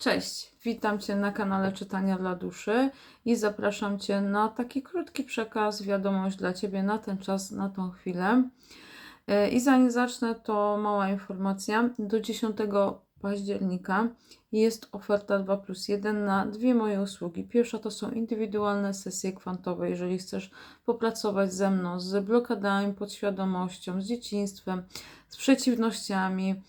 Cześć, witam Cię na kanale Czytania dla Duszy i zapraszam Cię na taki krótki przekaz, wiadomość dla Ciebie na ten czas, na tą chwilę. E, I zanim zacznę, to mała informacja. Do 10 października jest oferta 2 plus 1 na dwie moje usługi. Pierwsza to są indywidualne sesje kwantowe, jeżeli chcesz popracować ze mną z blokadami, podświadomością, z dzieciństwem, z przeciwnościami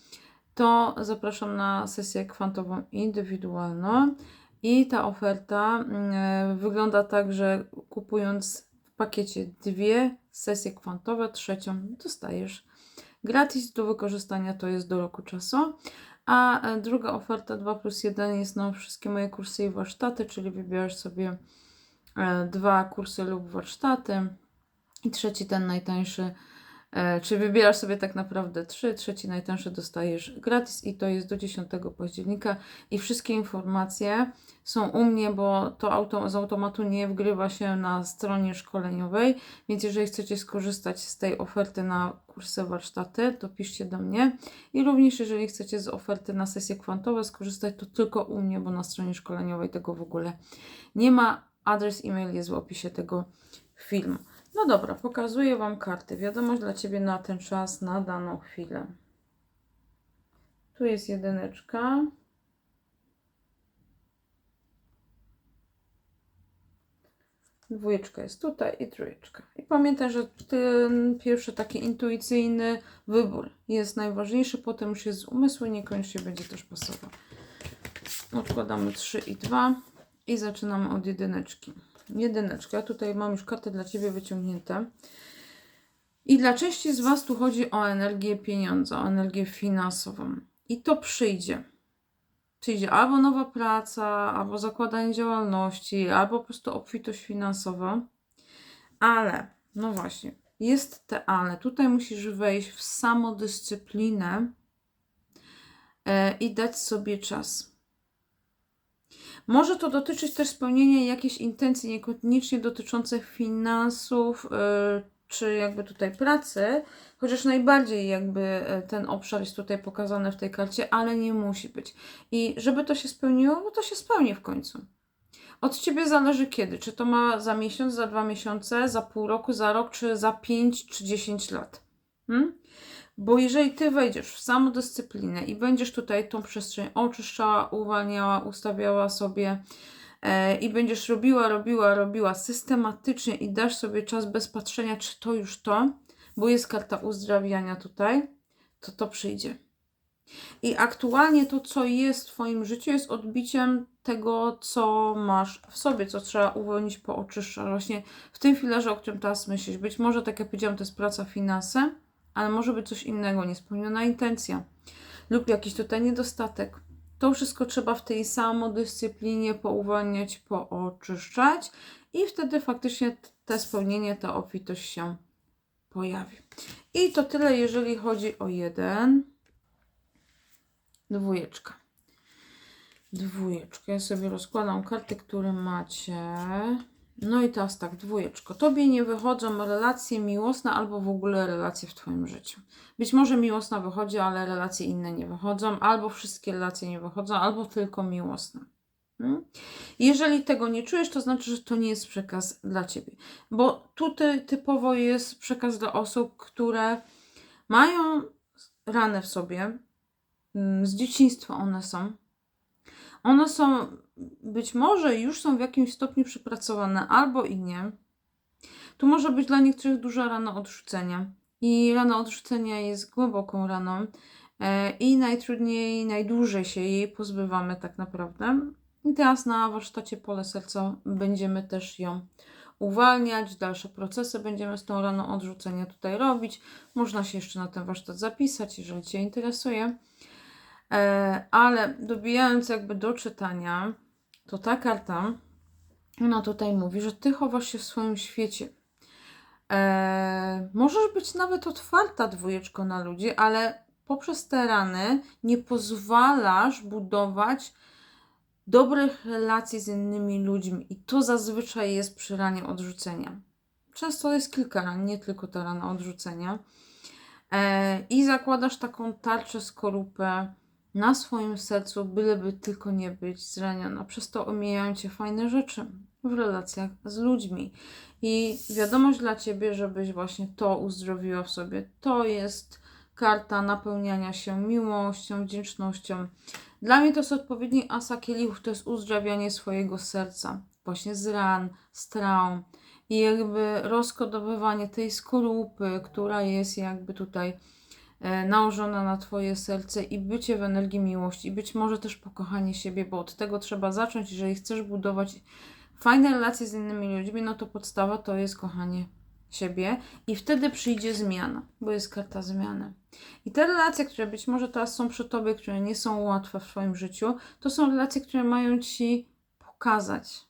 to zapraszam na sesję kwantową indywidualną. I ta oferta mm, wygląda tak, że kupując w pakiecie dwie sesje kwantowe, trzecią dostajesz gratis do wykorzystania, to jest do roku czasu. A e, druga oferta 2 plus 1 jest na wszystkie moje kursy i warsztaty, czyli wybierasz sobie e, dwa kursy lub warsztaty. I trzeci, ten najtańszy, E, Czy wybierasz sobie tak naprawdę trzy, trzeci najtańszy dostajesz gratis i to jest do 10 października i wszystkie informacje są u mnie, bo to auto, z automatu nie wgrywa się na stronie szkoleniowej, więc jeżeli chcecie skorzystać z tej oferty na kursy warsztaty, to piszcie do mnie i również jeżeli chcecie z oferty na sesje kwantowe skorzystać, to tylko u mnie, bo na stronie szkoleniowej tego w ogóle nie ma. Adres e-mail jest w opisie tego filmu. No dobra, pokazuję Wam karty. Wiadomość dla Ciebie na ten czas, na daną chwilę. Tu jest jedyneczka. Dwójeczka jest tutaj i trójeczka. I pamiętaj, że ten pierwszy taki intuicyjny wybór jest najważniejszy, potem już jest z umysłu, niekoniecznie będzie też pasował. Odkładamy 3 i 2 i zaczynamy od jedyneczki jedyneczkę. Tutaj mam już kartę dla Ciebie wyciągnięte. I dla części z Was tu chodzi o energię pieniądza, o energię finansową. I to przyjdzie. Przyjdzie albo nowa praca, albo zakładanie działalności, albo po prostu obfitość finansowa. Ale, no właśnie, jest te ale. Tutaj musisz wejść w samodyscyplinę e, i dać sobie czas. Może to dotyczyć też spełnienia jakiejś intencji, niekoniecznie dotyczących finansów, yy, czy jakby tutaj pracy, chociaż najbardziej jakby y, ten obszar jest tutaj pokazany w tej karcie, ale nie musi być. I żeby to się spełniło, no to się spełni w końcu. Od Ciebie zależy kiedy. Czy to ma za miesiąc, za dwa miesiące, za pół roku, za rok, czy za pięć, czy dziesięć lat. Hmm? Bo jeżeli ty wejdziesz w samodyscyplinę i będziesz tutaj tą przestrzeń oczyszczała, uwalniała, ustawiała sobie e, i będziesz robiła, robiła, robiła systematycznie i dasz sobie czas bez patrzenia, czy to już to, bo jest karta uzdrawiania tutaj, to to przyjdzie. I aktualnie to, co jest w Twoim życiu, jest odbiciem tego, co masz w sobie, co trzeba uwolnić po oczyszczaniu. Właśnie w tym filarze, o którym teraz myślisz. Być może, tak jak powiedziałam, to jest praca, finanse, ale może być coś innego, niespełniona intencja lub jakiś tutaj niedostatek. To wszystko trzeba w tej samodyscyplinie pouwalniać, pooczyszczać i wtedy faktycznie te spełnienie, ta obfitość się pojawi. I to tyle, jeżeli chodzi o jeden. Dwójeczka. Dwójeczka. Ja sobie rozkładam karty, które macie. No i teraz tak, dwójeczko. Tobie nie wychodzą relacje miłosne albo w ogóle relacje w Twoim życiu. Być może miłosna wychodzi, ale relacje inne nie wychodzą, albo wszystkie relacje nie wychodzą, albo tylko miłosne. Hmm? Jeżeli tego nie czujesz, to znaczy, że to nie jest przekaz dla Ciebie. Bo tutaj typowo jest przekaz dla osób, które mają rany w sobie, mm, z dzieciństwa one są, one są być może już są w jakimś stopniu przepracowane, albo i nie. Tu może być dla niektórych duża rana odrzucenia. I rana odrzucenia jest głęboką raną e, i najtrudniej, najdłużej się jej pozbywamy tak naprawdę. I teraz na warsztacie Pole Serca będziemy też ją uwalniać, dalsze procesy będziemy z tą raną odrzucenia tutaj robić. Można się jeszcze na ten warsztat zapisać, jeżeli Cię interesuje. E, ale dobijając jakby do czytania, to ta karta, ona tutaj mówi, że ty chowasz się w swoim świecie. E, możesz być nawet otwarta dwójeczko na ludzi, ale poprzez te rany nie pozwalasz budować dobrych relacji z innymi ludźmi. I to zazwyczaj jest przy ranie odrzucenia. Często jest kilka ran, nie tylko ta rana odrzucenia. E, I zakładasz taką tarczę, skorupę na swoim sercu, byleby tylko nie być zraniona. Przez to omijają cię fajne rzeczy w relacjach z ludźmi. I wiadomość dla ciebie, żebyś właśnie to uzdrowiła w sobie. To jest karta napełniania się miłością, wdzięcznością. Dla mnie to jest odpowiedni asa kielichów, to jest uzdrawianie swojego serca, właśnie z ran, z traum i jakby rozkodowywanie tej skorupy, która jest jakby tutaj nałożona na Twoje serce i bycie w energii miłości i być może też pokochanie siebie, bo od tego trzeba zacząć, jeżeli chcesz budować fajne relacje z innymi ludźmi, no to podstawa to jest kochanie siebie i wtedy przyjdzie zmiana, bo jest karta zmiany. I te relacje, które być może teraz są przy Tobie, które nie są łatwe w Twoim życiu, to są relacje, które mają Ci pokazać,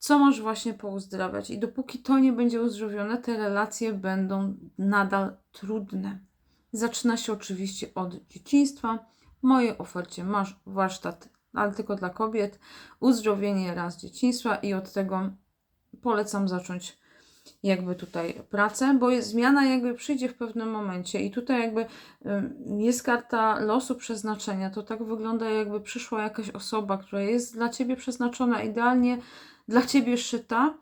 co masz właśnie pouzdrawiać. I dopóki to nie będzie uzdrowione, te relacje będą nadal trudne. Zaczyna się oczywiście od dzieciństwa. W mojej ofercie masz warsztat, ale tylko dla kobiet, uzdrowienie raz dzieciństwa i od tego polecam zacząć jakby tutaj pracę, bo zmiana jakby przyjdzie w pewnym momencie i tutaj jakby jest karta losu przeznaczenia. To tak wygląda jakby przyszła jakaś osoba, która jest dla Ciebie przeznaczona idealnie, dla Ciebie szyta,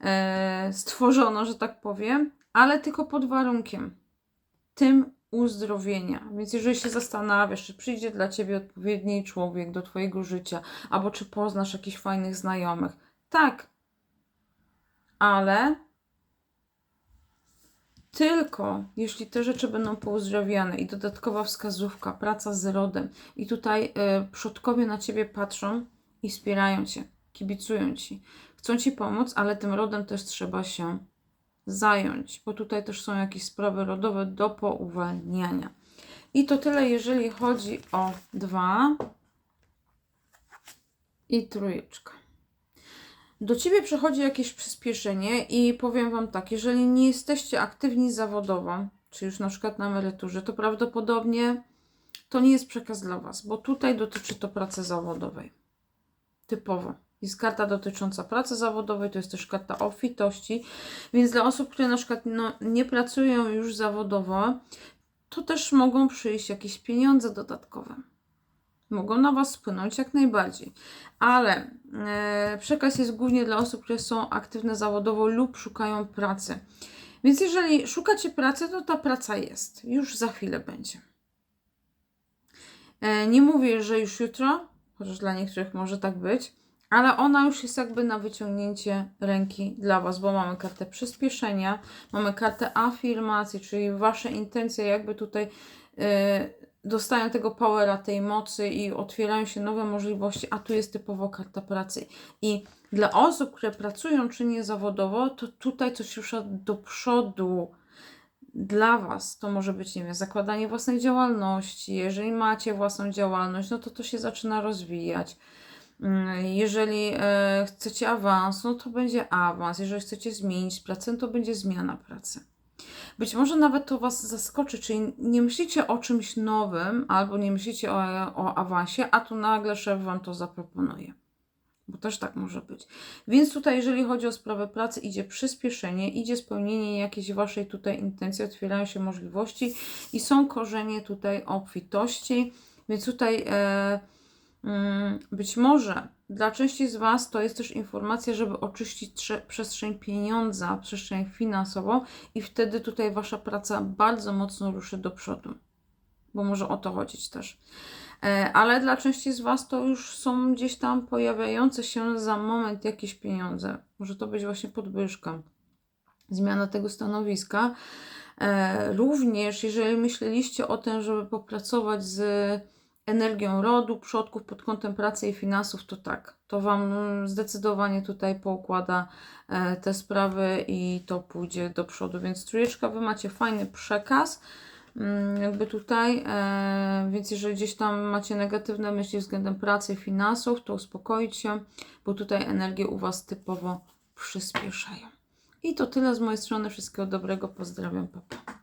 e, stworzono, że tak powiem, ale tylko pod warunkiem tym uzdrowienia. Więc jeżeli się zastanawiasz, czy przyjdzie dla Ciebie odpowiedni człowiek do Twojego życia, albo czy poznasz jakichś fajnych znajomych, tak, ale tylko jeśli te rzeczy będą pouzdrawiane i dodatkowa wskazówka, praca z rodem i tutaj y, przodkowie na Ciebie patrzą i wspierają Cię, kibicują Ci, chcą Ci pomóc, ale tym rodem też trzeba się zająć, bo tutaj też są jakieś sprawy rodowe do pouwalniania. I to tyle, jeżeli chodzi o dwa i trójeczka do ciebie przychodzi jakieś przyspieszenie i powiem wam tak, jeżeli nie jesteście aktywni zawodowo, czy już na przykład na emeryturze, to prawdopodobnie to nie jest przekaz dla was, bo tutaj dotyczy to pracy zawodowej. Typowo. Jest karta dotycząca pracy zawodowej, to jest też karta obfitości, więc dla osób, które na przykład no, nie pracują już zawodowo, to też mogą przyjść jakieś pieniądze dodatkowe mogą na Was spłynąć jak najbardziej. Ale e, przekaz jest głównie dla osób, które są aktywne zawodowo lub szukają pracy. Więc jeżeli szukacie pracy, to ta praca jest. Już za chwilę będzie. E, nie mówię, że już jutro, chociaż dla niektórych może tak być, ale ona już jest jakby na wyciągnięcie ręki dla Was, bo mamy kartę przyspieszenia, mamy kartę afirmacji, czyli Wasze intencje jakby tutaj e, dostają tego powera, tej mocy i otwierają się nowe możliwości, a tu jest typowo karta pracy. I dla osób, które pracują czynnie zawodowo, to tutaj coś rusza do przodu. Dla Was to może być, nie wiem, zakładanie własnej działalności. Jeżeli macie własną działalność, no to to się zaczyna rozwijać. Mm, jeżeli e, chcecie awans, no to będzie awans. Jeżeli chcecie zmienić pracę, to będzie zmiana pracy. Być może nawet to Was zaskoczy, czyli nie myślicie o czymś nowym albo nie myślicie o, o awansie, a tu nagle szef Wam to zaproponuje. Bo też tak może być. Więc tutaj, jeżeli chodzi o sprawę pracy, idzie przyspieszenie, idzie spełnienie jakiejś Waszej tutaj intencji, otwierają się możliwości i są korzenie tutaj obfitości. Więc tutaj e, być może dla części z Was to jest też informacja, żeby oczyścić przestrzeń pieniądza, przestrzeń finansową i wtedy tutaj Wasza praca bardzo mocno ruszy do przodu, bo może o to chodzić też. E, ale dla części z Was to już są gdzieś tam pojawiające się za moment jakieś pieniądze. Może to być właśnie podwyżka, zmiana tego stanowiska. E, również, jeżeli myśleliście o tym, żeby popracować z energią rodu, przodków pod kątem pracy i finansów, to tak, to Wam zdecydowanie tutaj poukłada e, te sprawy i to pójdzie do przodu. Więc trójeczka, Wy macie fajny przekaz, mm, jakby tutaj, e, więc jeżeli gdzieś tam macie negatywne myśli względem pracy finansów, to uspokoicie, bo tutaj energie u Was typowo przyspieszają. I to tyle z mojej strony. Wszystkiego dobrego. Pozdrawiam, papa.